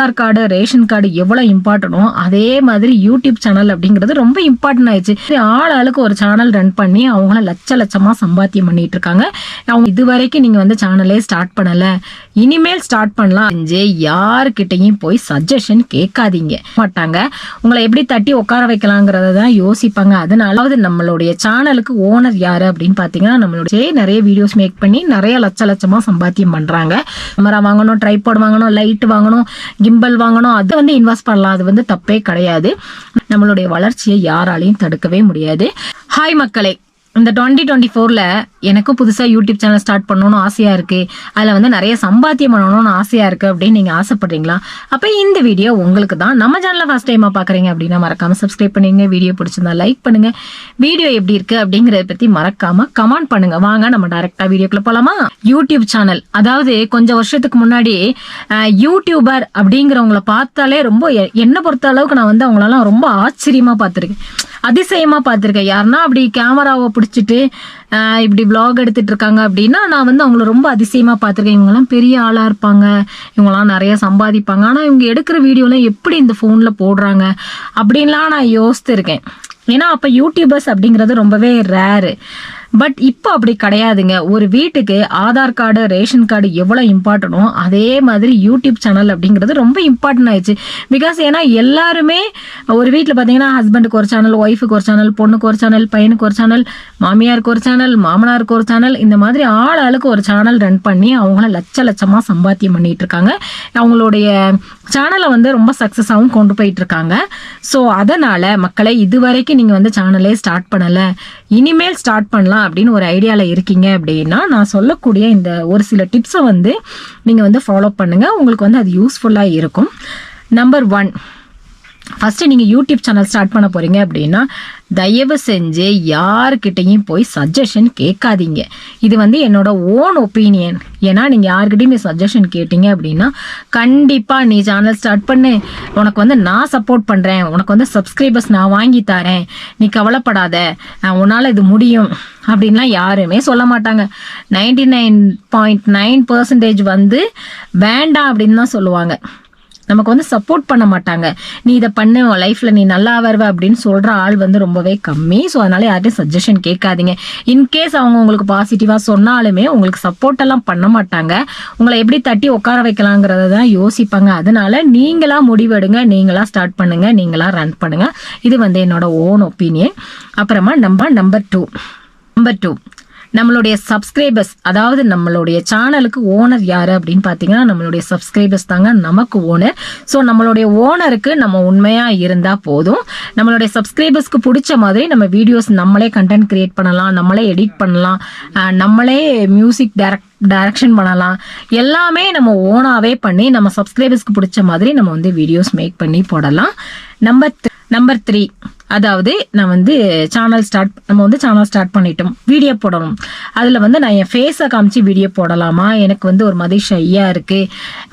Aadhaar card ration card எவ்வளோ இம்பார்ட்டனோ அதே மாதிரி யூடியூப் சேனல் அப்படிங்கிறது ரொம்ப இம்பார்ட்டன்ட் ஆயிடுச்சு. ஆள் ஆளுக்கு ஒரு சேனல் ரன் பண்ணி அவங்கள லட்ச லட்சமா சம்பாத்தியம் பண்ணிட்டு இருக்காங்க. அவங்க இது வரைக்கும் நீங்க வந்து சேனலே ஸ்டார்ட் பண்ணல. இனிமேல் ஸ்டார்ட் பண்ணலாம் செஞ்சு யாருக்கிட்டையும் போய் சஜஷன் கேட்காதீங்க. மாட்டாங்க. உங்களை எப்படி தட்டி உட்கார வைக்கலாங்கிறத தான் யோசிப்பாங்க. அதனாலாவது நம்மளுடைய சேனலுக்கு ஓனர் யாரு அப்படின்னு பாத்தீங்கன்னா நம்மளுடைய நிறைய வீடியோஸ் மேக் பண்ணி நிறைய லட்ச லட்சமா சம்பாத்தியம் பண்றாங்க. கேமரா வாங்கணும் ட்ரைபாட் வாங்கணும் லைட் வாங்கணும். கிம்பல் வாங்கணும் அது வந்து இன்வெஸ்ட் பண்ணலாம். அது வந்து தப்பே கிடையாது. நம்மளுடைய வளர்ச்சியை யாராலையும் தடுக்கவே முடியாது. ஹாய் மக்களே. இந்த டுவெண்ட்டி டுவெண்ட்டி ஃபோரில் எனக்கும் புதுசாக யூடியூப் சேனல் ஸ்டார்ட் பண்ணணும்னு ஆசையாக இருக்குது அதில் வந்து நிறைய சம்பாத்தியம் பண்ணணும்னு ஆசையாக இருக்குது அப்படின்னு நீங்கள் ஆசைப்படுறீங்களா? அப்போ இந்த வீடியோ உங்களுக்கு தான் நம்ம சேனலில் ஃபஸ்ட் டைமாக பார்க்குறீங்க அப்படின்னா மறக்காமல் சப்ஸ்கிரைப் பண்ணுங்க. வீடியோ பிடிச்சிருந்தா லைக் பண்ணுங்கள் வீடியோ எப்படி இருக்குது அப்படிங்கிறத பற்றி மறக்காமல் கமெண்ட் பண்ணுங்கள் வாங்க நம்ம டேரெக்டாக வீடியோக்குள்ளே போகலாமா யூடியூப் சேனல் அதாவது கொஞ்சம் வருஷத்துக்கு முன்னாடி யூடியூபர் அப்படிங்கிறவங்கள பார்த்தாலே ரொம்ப எ- என்னை பொறுத்த அளவுக்கு நான் வந்து அவங்களெல்லாம் ரொம்ப ஆச்சரியமாக பார்த்துருக்கேன். அதிசயமாக பார்த்துருக்கேன். யாருன்னா அப்படி கேமராவை பிடிச்சிட்டு இப்படி விளாக் எடுத்துட்டு இருக்காங்க அப்படின்னா நான் வந்து அவங்கள ரொம்ப அதிசயமாக பார்த்துருக்கேன். இவங்கெல்லாம் பெரிய ஆளாக இருப்பாங்க. இவங்கெல்லாம் நிறைய சம்பாதிப்பாங்க. ஆனால் இவங்க எடுக்கிற வீடியோலாம் எப்படி இந்த ஃபோனில் போடுறாங்க அப்படின்லாம் நான் யோசித்திருக்கேன். ஏன்னா அப்போ யூடியூபர்ஸ் அப்படிங்கிறது ரொம்பவே ரேரு பட் இப்போ அப்படி கிடையாதுங்க. ஒரு வீட்டுக்கு ஆதார் கார்டு ரேஷன் கார்டு எவ்வளோ இம்பார்ட்டனோ அதே மாதிரி யூடியூப் சேனல் அப்படிங்கிறது ரொம்ப இம்பார்ட்டன்ட் ஆயிடுச்சு. பிகாஸ் ஏன்னா எல்லாருமே ஒரு வீட்டில் பார்த்தீங்கன்னா ஹஸ்பண்டுக்கு ஒரு சேனல் ஒய்ஃபுக்கு ஒரு சேனல் பொண்ணுக்கு ஒரு சேனல் பையனுக்கு ஒரு சேனல் மாமியாருக்கு ஒரு சேனல் மாமனாருக்கு ஒரு சேனல் இந்த மாதிரி ஆள் ஆளுக்கு ஒரு சேனல் ரன் பண்ணி அவங்கள லட்ச லட்சமாக சம்பாத்தியம் பண்ணிட்டு இருக்காங்க. அவங்களுடைய சேனலை வந்து ரொம்ப சக்ஸஸாகவும் கொண்டு போயிட்டு இருக்காங்க ஸோ அதனால மக்களை இது வரைக்கும் நீங்கள் வந்து சேனலே ஸ்டார்ட் பண்ணலை. இனிமேல் ஸ்டார்ட் பண்ணலாம் அப்படின்னு ஒரு ஐடியாவில் இருக்கீங்க அப்படின்னா நான் சொல்லக்கூடிய இந்த ஒரு சில டிப்ஸை வந்து நீங்கள் வந்து ஃபாலோ பண்ணுங்கள் உங்களுக்கு வந்து அது யூஸ்ஃபுல்லாக இருக்கும். நம்பர் ஒன் ஃபஸ்ட்டு நீங்கள் யூடியூப் சேனல் ஸ்டார்ட் பண்ண போறீங்க அப்படின்னா தயவு செஞ்சு யாருக்கிட்டையும் போய் சஜஷன் கேட்காதீங்க. இது வந்து என்னோட ஓன் ஒப்பீனியன் ஏன்னா நீங்கள் யாருக்கிட்டையும் சஜஷன் கேட்டீங்க அப்படின்னா கண்டிப்பாக நீ சேனல் ஸ்டார்ட் பண்ணு. உனக்கு வந்து நான் சப்போர்ட் பண்ணுறேன் உனக்கு வந்து சப்ஸ்கிரைபர்ஸ் நான் வாங்கி தரேன். நீ கவலைப்படாத. உன்னால் இது முடியும். அப்படின்லாம் யாருமே சொல்ல மாட்டாங்க. Ninety nine point nine percentage வந்து வேண்டாம் அப்படின்னு தான் சொல்லுவாங்க. நமக்கு வந்து சப்போர்ட் பண்ண மாட்டாங்க. நீ இதை பண்ணு லைஃப்ல நீ நல்லா வருவ அப்படின்னு சொல்ற ஆள் வந்து ரொம்பவே கம்மி. ஸோ அதனால யார்ட்டையும் சஜஷன் கேட்காதீங்க. இன்கேஸ் அவங்க உங்களுக்கு பாசிட்டிவா சொன்னாலுமே உங்களுக்கு சப்போர்ட் எல்லாம் பண்ண மாட்டாங்க. உங்களை எப்படி தட்டி உட்கார வைக்கலாங்கிறத தான் யோசிப்பாங்க. அதனால நீங்களா முடிவெடுங்க நீங்களா ஸ்டார்ட் பண்ணுங்க நீங்களா ரன் பண்ணுங்க. இது வந்து என்னோட ஓன் ஒப்பீனியன் அப்புறமா நம்ம நம்பர் டூ நம்பர் டூ நம்மளுடைய சப்ஸ்கிரைபர்ஸ் அதாவது நம்மளுடைய சேனலுக்கு ஓனர் யார் அப்படின்னு பார்த்தீங்கன்னா நம்மளுடைய சப்ஸ்கிரைபர்ஸ் தாங்க நமக்கு ஓனர் ஸோ நம்மளுடைய ஓனருக்கு நம்ம உண்மையாக இருந்தால் போதும். நம்மளுடைய சப்ஸ்கிரைபர்ஸ்க்கு பிடிச்ச மாதிரி நம்ம வீடியோஸ் நம்மளே கண்டென்ட் கிரியேட் பண்ணலாம் நம்மளே எடிட் பண்ணலாம் நம்மளே மியூசிக் டைரக்ட் டைரக்ஷன் பண்ணலாம். எல்லாமே நம்ம ஓனாகவே பண்ணி நம்ம சப்ஸ்கிரைபர்ஸ்க்கு பிடிச்ச மாதிரி நம்ம வந்து வீடியோஸ் மேக் பண்ணி போடலாம். நம்பர் நம்பர் த்ரீ அதாவது நான் வந்து சேனல் ஸ்டார்ட் நம்ம வந்து சேனல் ஸ்டார்ட் பண்ணிட்டோம். வீடியோ போடணும். அதில் வந்து நான் என் ஃபேஸை காமிச்சு வீடியோ போடலாமா? எனக்கு வந்து ஒரு மாதிரி ஷையாக இருக்குது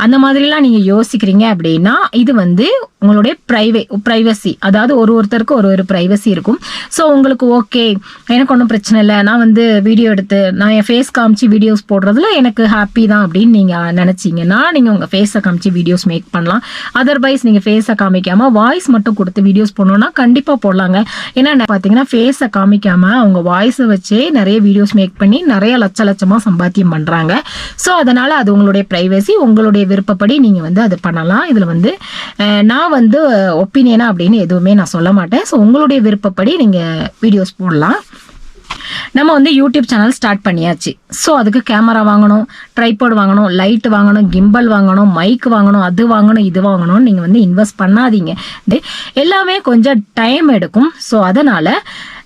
அந்த மாதிரிலாம் நீங்கள் யோசிக்கிறீங்க அப்படின்னா இது வந்து உங்களுடைய ப்ரைவே ப்ரைவசி அதாவது ஒரு ஒருத்தருக்கு ஒரு ஒரு ப்ரைவசி இருக்கும். ஸோ உங்களுக்கு ஓகே எனக்கு ஒன்றும் பிரச்சனை இல்லை. நான் வந்து வீடியோ எடுத்து நான் என் ஃபேஸ் காமிச்சு வீடியோஸ் போடுறதுல எனக்கு ஹாப்பி தான் அப்படின்னு நீங்கள் நினச்சிங்கன்னா நீங்கள் உங்கள் ஃபேஸை காமிச்சு வீடியோஸ் மேக் பண்ணலாம். அதர்வைஸ் நீங்கள் ஃபேஸை காமிக்காமல் வாய்ஸ் மட்டும் கொடுத்து வீடியோஸ் போடணும்னா கண்டிப்பாக போடலாங்க. ஏன்னா பார்த்தீங்கன்னா ஃபேஸை காமிக்காம அவங்க வாய்ஸை வச்சே நிறைய வீடியோஸ் மேக் பண்ணி நிறைய லட்ச லட்சமாக சம்பாத்தியம் பண்ணுறாங்க ஸோ அதனால் அது உங்களுடைய ப்ரைவசி உங்களுடைய விருப்பப்படி நீங்கள் வந்து அது பண்ணலாம். இதில் வந்து நான் வந்து ஒப்பீனியனா அப்படின்னு எதுவுமே நான் சொல்ல மாட்டேன். ஸோ உங்களுடைய விருப்பப்படி நீங்கள் வீடியோஸ் போடலாம். நம்ம வந்து யூடியூப் சேனல் ஸ்டார்ட் பண்ணியாச்சு. ஸோ அதுக்கு கேமரா வாங்கணும் ட்ரைபாட் வாங்கணும் லைட் வாங்கணும் கிம்பல் வாங்கணும் மைக் வாங்கணும் அது வாங்கணும் இது வாங்கணும் நீங்கள் வந்து இன்வெஸ்ட் பண்ணாதீங்க. எல்லாமே கொஞ்சம் டைம் எடுக்கும். ஸோ அதனால்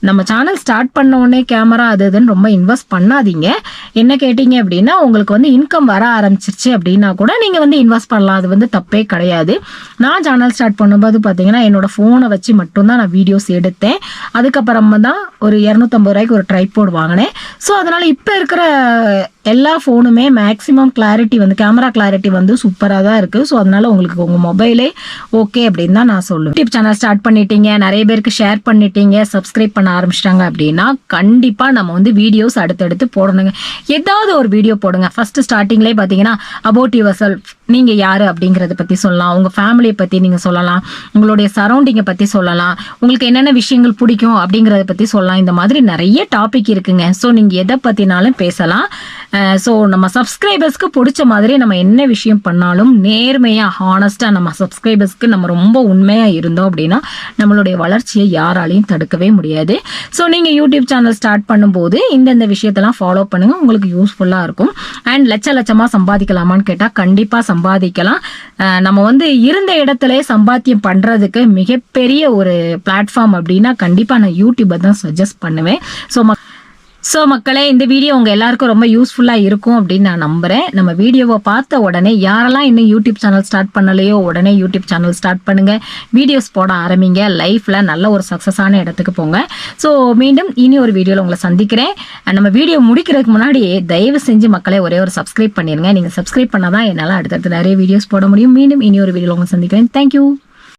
நம்ம சேனல் ஸ்டார்ட் பண்ண உடனே கேமரா அது இதுன்னு ரொம்ப இன்வெஸ்ட் பண்ணாதீங்க. என்ன கேட்டீங்க அப்படின்னா உங்களுக்கு வந்து இன்கம் வர ஆரம்பிச்சிருச்சு அப்படின்னா கூட நீங்கள் வந்து இன்வெஸ்ட் பண்ணலாம். அது வந்து தப்பே கிடையாது. நான் சேனல் ஸ்டார்ட் பண்ணும்போது பார்த்தீங்கன்னா என்னோட ஃபோனை வச்சு மட்டும்தான் நான் வீடியோஸ் எடுத்தேன். அதுக்கப்புறமா தான் ஒரு இரநூத்தம்பது ரூபாய்க்கு ஒரு ட்ரைபோர்டு வாங்கினேன். ஸோ அதனால் இப்போ இருக்கிற எல்லா ஃபோனுமே மேக்ஸிமம் கிளாரிட்டி வந்து கேமரா கிளாரிட்டி வந்து சூப்பராக தான் இருக்குது ஸோ அதனால உங்களுக்கு உங்கள் மொபைலே ஓகே அப்படின்னு தான் நான் சொல்லுவேன். யூடியூப் சேனல் ஸ்டார்ட் பண்ணிட்டீங்க நிறைய பேருக்கு ஷேர் பண்ணிட்டீங்க சப்ஸ்கிரைப் பண்ண ஆரம்பிச்சிட்டாங்க அப்படின்னா கண்டிப்பாக நம்ம வந்து வீடியோஸ் அடுத்தடுத்து போடணுங்க. ஏதாவது ஒரு வீடியோ போடுங்க. ஃபர்ஸ்ட் ஸ்டார்டிங்லேயே பார்த்தீங்கன்னா அபவுட் யுவர் செல்ஃப் நீங்கள் யார் அப்படிங்கிறத பற்றி சொல்லலாம். உங்கள் ஃபேமிலியை பற்றி நீங்கள் சொல்லலாம். உங்களுடைய சரௌண்டிங்கை பற்றி சொல்லலாம். உங்களுக்கு என்னென்ன விஷயங்கள் பிடிக்கும் அப்படிங்கிறத பற்றி சொல்லலாம். இந்த மாதிரி நிறைய டாபிக் இருக்குங்க. ஸோ நீங்கள் எதை பற்றினாலும் பேசலாம். ஸோ நம்ம சப்ஸ்கிரைபர்ஸ்க்கு பிடிச்ச மாதிரி நம்ம என்ன விஷயம் பண்ணாலும் நேர்மையாக ஹானஸ்ட்டாக நம்ம சப்ஸ்கிரைபர்ஸ்க்கு நம்ம ரொம்ப உண்மையாக இருந்தோம் அப்படின்னா நம்மளுடைய வளர்ச்சியை யாராலையும் தடுக்கவே முடியாது. ஸோ நீங்கள் யூடியூப் சேனல் ஸ்டார்ட் பண்ணும்போது இந்தந்த விஷயத்தெல்லாம் ஃபாலோ பண்ணுங்கள் உங்களுக்கு யூஸ்ஃபுல்லாக இருக்கும். அண்ட் லட்ச லட்சமாக சம்பாதிக்கலாமான்னு கேட்டால் கண்டிப்பாக சம்பாதிக்கலாம். நம்ம வந்து இருந்த இடத்துல சம்பாத்தியம் பண்ணுறதுக்கு மிகப்பெரிய ஒரு பிளாட்ஃபார்ம் அப்படின்னா கண்டிப்பாக நான் யூடியூப்பை தான் சஜஸ்ட் பண்ணுவேன். ஸோ ஸோ மக்களே இந்த வீடியோ உங்கள் எல்லாருக்கும் ரொம்ப யூஸ்ஃபுல்லாக இருக்கும் அப்படின்னு நான் நம்புகிறேன் நம்ம வீடியோவை பார்த்த உடனே யாரெல்லாம் இன்னும் யூடியூப் சேனல் ஸ்டார்ட் பண்ணலையோ உடனே யூடியூப் சேனல் ஸ்டார்ட் பண்ணுங்கள் வீடியோஸ் போட ஆரம்பிங்க. லைஃப்பில் நல்ல ஒரு சக்ஸஸான இடத்துக்கு போங்க. ஸோ மீண்டும் இனி ஒரு வீடியோவில் உங்களை சந்திக்கிறேன். நம்ம வீடியோ முடிக்கிறதுக்கு முன்னாடி தயவு செஞ்சு மக்களே ஒரே ஒரு சப்ஸ்கிரைப் பண்ணிடுங்க நீங்கள் சப்ஸ்கிரைப் பண்ணாதான் என்னால் அடுத்தடுத்து நிறைய வீடியோஸ் போட முடியும். மீண்டும் இனி ஒரு வீடியோவில் உங்களை சந்திக்கிறேன். தேங்க்யூ